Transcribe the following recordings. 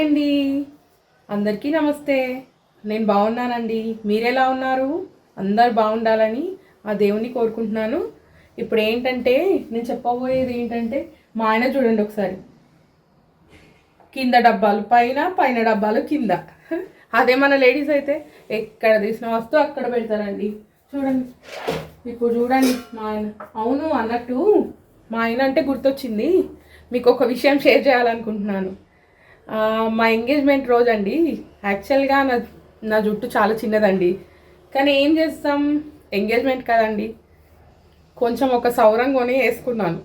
అండి. అందరికీ నమస్తే. నేను బాగున్నానండి. మీరెలా ఉన్నారు? అందరు బాగుండాలని ఆ దేవుని కోరుకుంటున్నాను. ఇప్పుడు ఏంటంటే నేను చెప్పబోయేది ఏంటంటే మా ఆయన చూడండి ఒకసారి. కింద డబ్బాలు పైన పైన డబ్బాలు కింద. అదే మన లేడీస్ అయితే ఎక్కడ తీసిన వస్తువు అక్కడ పెడతారండి. చూడండి. ఇప్పుడు చూడండి మా ఆయన. అవును అన్నట్టు మా ఆయన అంటే గుర్తొచ్చింది. మీకు ఒక విషయం షేర్ చేయాలనుకుంటున్నాను. మా ఎంగేజ్మెంట్ రోజండి. యాక్చువల్గా నా నా జుట్టు చాలా చిన్నదండి. కానీ ఏం చేస్తాం? ఎంగేజ్మెంట్ కదండి. కొంచెం ఒక సౌరం కొని వేసుకున్నాను.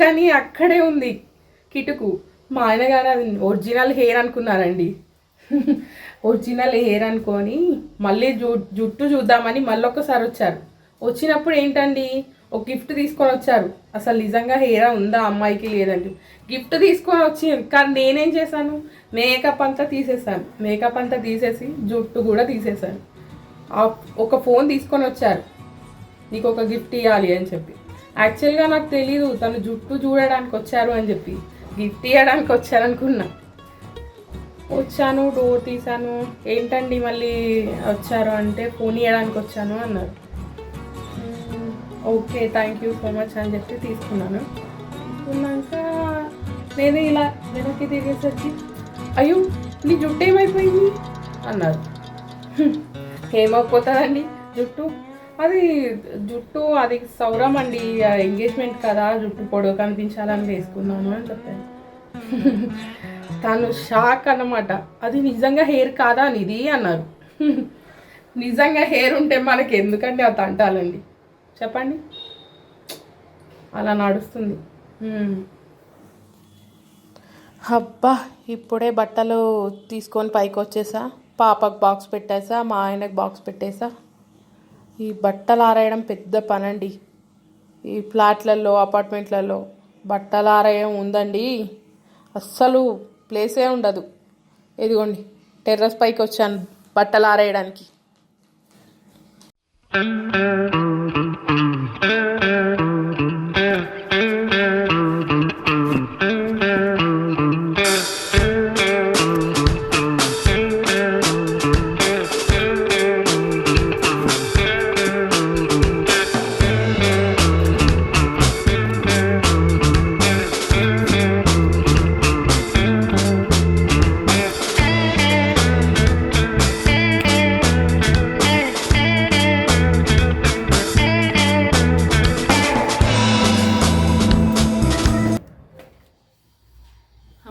కానీ అక్కడే ఉంది కిటుకు. మా ఆయన గారు అది ఒరిజినల్ హెయిర్ అనుకున్నారండి. ఒరిజినల్ హెయిర్ అనుకొని మళ్ళీ జు జుట్టు చూద్దామని మళ్ళీ ఒకసారి వచ్చారు. వచ్చినప్పుడు ఏంటండి? ఒక గిఫ్ట్ తీసుకొని వచ్చారు. అసలు నిజంగా హెయిర్ ఉందా అమ్మాయికి లేదండి గిఫ్ట్ తీసుకొని వచ్చి కానీ నేనేం చేశాను? మేకప్ అంతా తీసేసాను మేకప్ అంతా తీసేసి జుట్టు కూడా తీసేసాను ఆ- ఒక ఫోన్ తీసుకొని వచ్చారు. నీకు ఒక గిఫ్ట్ ఇవ్వాలి అని చెప్పి. యాక్చువల్గా నాకు తెలీదు తను జుట్టు చూడడానికి వచ్చారు అని చెప్పి. గిఫ్ట్ ఇవ్వడానికి వచ్చారనుకున్నా వచ్చాను డోర్ తీసాను ఏంటండి మళ్ళీ వచ్చారు అంటే ఫోన్ ఇవ్వడానికి వచ్చాను అన్నారు. Okay thank you so much అని చెప్పి తీసుకున్నాను. తీసుకున్నాక నేను ఇలా వెనక్కి తిరిగేసరికి అయ్యో నీ జుట్టు ఏమైపోయింది? అన్నారు. ఏమైపోతుందండి జుట్టు? అది జుట్టు అది సౌరం అండి ఎంగేజ్మెంట్ కదా జుట్టు పొడవు కనిపించాలని వేసుకున్నాను అని చెప్పాను తను షాక్ అన్నమాట. అది నిజంగా హెయిర్ కాదా అని ఇది అన్నారు. నిజంగా హెయిర్ ఉంటే మనకి ఎందుకండి అది అంటాలండి చెప్పండి. అలా నడుస్తుంది. అబ్బా ఇప్పుడే బట్టలు తీసుకొని పైకి వచ్చేసా పాపకు బాక్స్ పెట్టేసా మా ఆయనకు బాక్స్ పెట్టేసా. ఈ బట్టలు ఆరేయడం పెద్ద పనండి. ఈ ఫ్లాట్లలో అపార్ట్మెంట్లలో బట్టలు ఆరేయం ఉందండి. అస్సలు ప్లేసే ఉండదు. ఇదిగోండి టెర్రస్ పైకి వచ్చాను బట్టలు ఆరేయడానికి.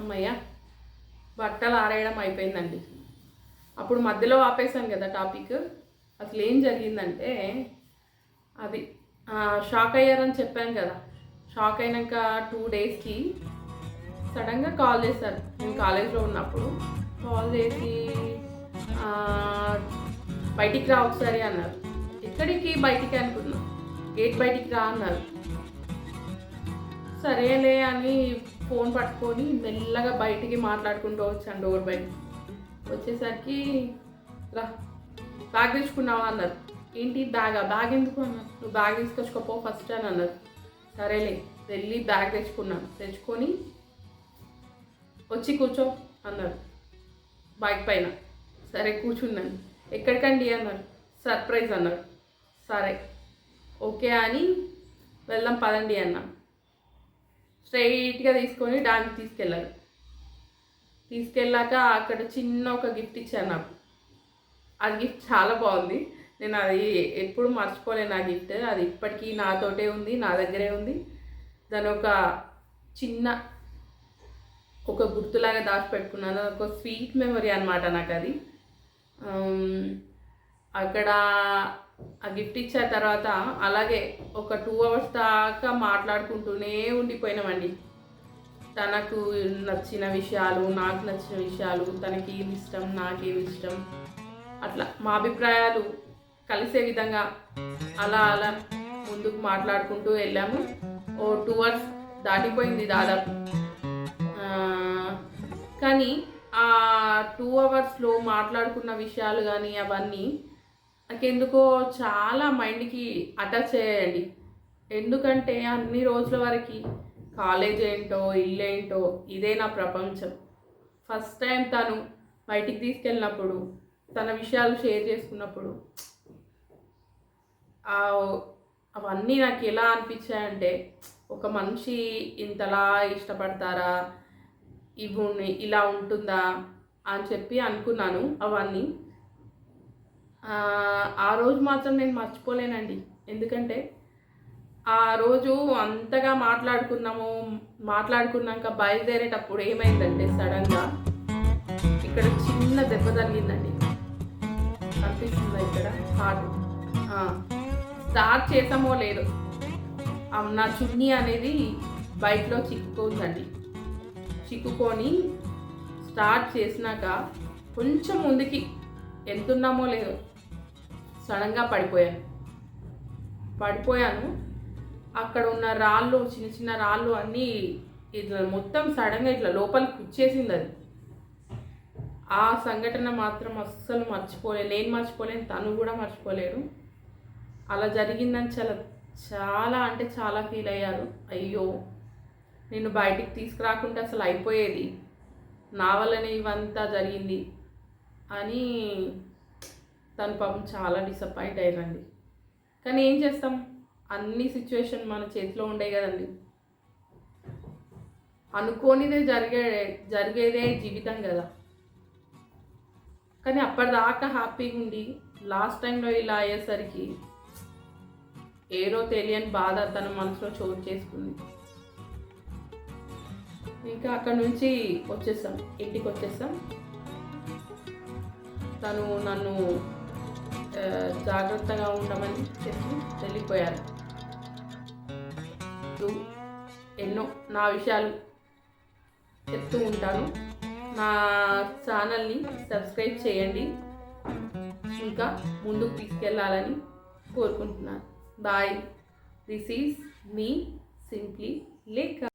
అమ్మయ్య. బట్టలు ఆరేయడం అయిపోయిందండి. అప్పుడు మధ్యలో ఆపేసాను కదా టాపిక్. అసలు ఏం జరిగిందంటే అది షాక్ అయ్యారని చెప్పాను కదా. షాక్ అయినాక టూ డేస్కి సడన్గా కాల్ చేశారు. నేను కాలేజ్లో ఉన్నప్పుడు కాల్ చేసి బయటికి రా ఒకసారి అన్నారు. ఎక్కడికి బయటికి అనుకున్నా. గేట్ బయటికి రా అన్నారు. సరేలే అని ఫోన్ పట్టుకొని మెల్లగా బయటికి మాట్లాడుకుంటూ వచ్చాను డోర్ బయట వచ్చేసరికి రా బ్యాగ్ తీసుకున్నావా అన్నారు. ఏంటి బ్యాగా బ్యాగ్ ఎందుకు అన్నారు? నువ్వు బ్యాగ్ తీసుకొచ్చుకోపో ఫస్ట్ అని అన్నారు. సరేలే వెళ్ళి బ్యాగ్ తెచ్చుకున్నాను. తెచ్చుకొని వచ్చి కూర్చో అన్నారు. బైక్ పైన. సరే కూర్చున్నాను. ఎక్కడికండి అన్నారు. సర్ప్రైజ్ అన్నారు. సరే ఓకే అని వెళ్దాం పదండి అన్నా. స్ట్రైట్గా తీసుకొని డాన్స్ తీసుకెళ్ళారు తీసుకెళ్ళాక అక్కడ చిన్న ఒక గిఫ్ట్ ఇచ్చాను నాకు. అది గిఫ్ట్ చాలా బాగుంది. నేను అది ఎప్పుడు మర్చిపోలేను ఆ గిఫ్ట్. అది ఇప్పటికీ నాతోటే ఉంది నా దగ్గరే ఉంది. దాని ఒక చిన్న ఒక గుర్తులాగా దాచిపెట్టుకున్నాను. ఒక స్వీట్ మెమరీ అనమాట నాకు అది అక్కడ ఆ గిఫ్ట్ ఇచ్చిన తర్వాత అలాగే ఒక టూ అవర్స్ దాకా మాట్లాడుకుంటూనే ఉండిపోయినామండి. తనకు నచ్చిన విషయాలు నాకు నచ్చిన విషయాలు తనకి ఏమి ఇష్టం నాకేమి ఇష్టం అట్లా మా అభిప్రాయాలు కలిసే విధంగా అలా అలా ముందుకు మాట్లాడుకుంటూ వెళ్ళాము. ఓ టూ అవర్స్ దాటిపోయింది దాదాపు. కానీ ఆ టూ అవర్స్లో మాట్లాడుకున్న విషయాలు కానీ అవన్నీ నాకెందుకో చాలా మైండ్కి అటాచ్ అయ్యాయండి. ఎందుకంటే అన్ని రోజుల వరకు కాలేజ్ ఏంటో ఇల్లు ఏంటో ఇదే నా ప్రపంచం. ఫస్ట్ టైం తను బయటికి తీసుకెళ్ళినప్పుడు తన విషయాలు షేర్ చేసుకున్నప్పుడు అవన్నీ నాకు ఎలా అనిపించాయంటే ఒక మనిషి ఇంతలా ఇష్టపడతారా? ఇవి ఇలా ఉంటుందా? అని చెప్పి అనుకున్నాను అవన్నీ. ఆ, రోజు మాత్రం నేను మర్చిపోలేనండి. ఎందుకంటే ఆ రోజు అంతగా మాట్లాడుకున్నాము మాట్లాడుకున్నాక బయలుదేరేటప్పుడు ఏమైందంటే సడన్గా ఇక్కడ చిన్న దెబ్బ తగిలిందండి. కనిపిస్తుందా ఇక్కడ? హార్ట్. స్టార్ట్ చేసామో లేదో. నా చున్నీ అనేది బయటలో చిక్కుకుందండి చిక్కుకొని స్టార్ట్ చేసినాక కొంచెం ముందుకి ఎంతున్నామో లేదో సడన్గా పడిపోయాను. పడిపోయాను. అక్కడ ఉన్న రాళ్ళు చిన్న చిన్న రాళ్ళు అన్నీ ఇట్లా మొత్తం సడన్గా ఇట్లా లోపలికి కుచ్చేసింది అది. ఆ సంఘటన మాత్రం అస్సలు మర్చిపోలే నేను మర్చిపోలేను తను కూడా మర్చిపోలేరు. అలా జరిగిందని చాలా చాలా అంటే చాలా ఫీల్ అయ్యారు. అయ్యో నేను బయటికి తీసుకురాకుంటే అసలు అయిపోయేది. నా వల్లనే ఇవంతా జరిగింది. అని తను పాపం చాలా డిసప్పాయింట్ అయ్యారండి. కానీ ఏం చేస్తాం? అన్ని సిచ్యువేషన్ మన చేతిలో ఉండే కదండి. అనుకోనిదే జరిగే జరిగేదే జీవితం కదా. కానీ అప్పటిదాకా హ్యాపీగా ఉండి లాస్ట్ టైంలో ఇలా అయ్యేసరికి ఏదో తెలియని బాధ తన మనసులో చోటు చేసుకుంది. ఇంకా అక్కడ నుంచి వచ్చేసాం ఇంటికి వచ్చేసాం. తను నన్ను జాగ్రత్తగా ఉండమని చెప్పి వెళ్ళిపోయారు. ఎన్నో నా విషయాలు చెప్తూ ఉంటాను. నా ఛానల్ని సబ్స్క్రైబ్ చేయండి. ఇంకా ముందుకు తీసుకెళ్ళాలని కోరుకుంటున్నాను. Bye. This is me simply లేఖ.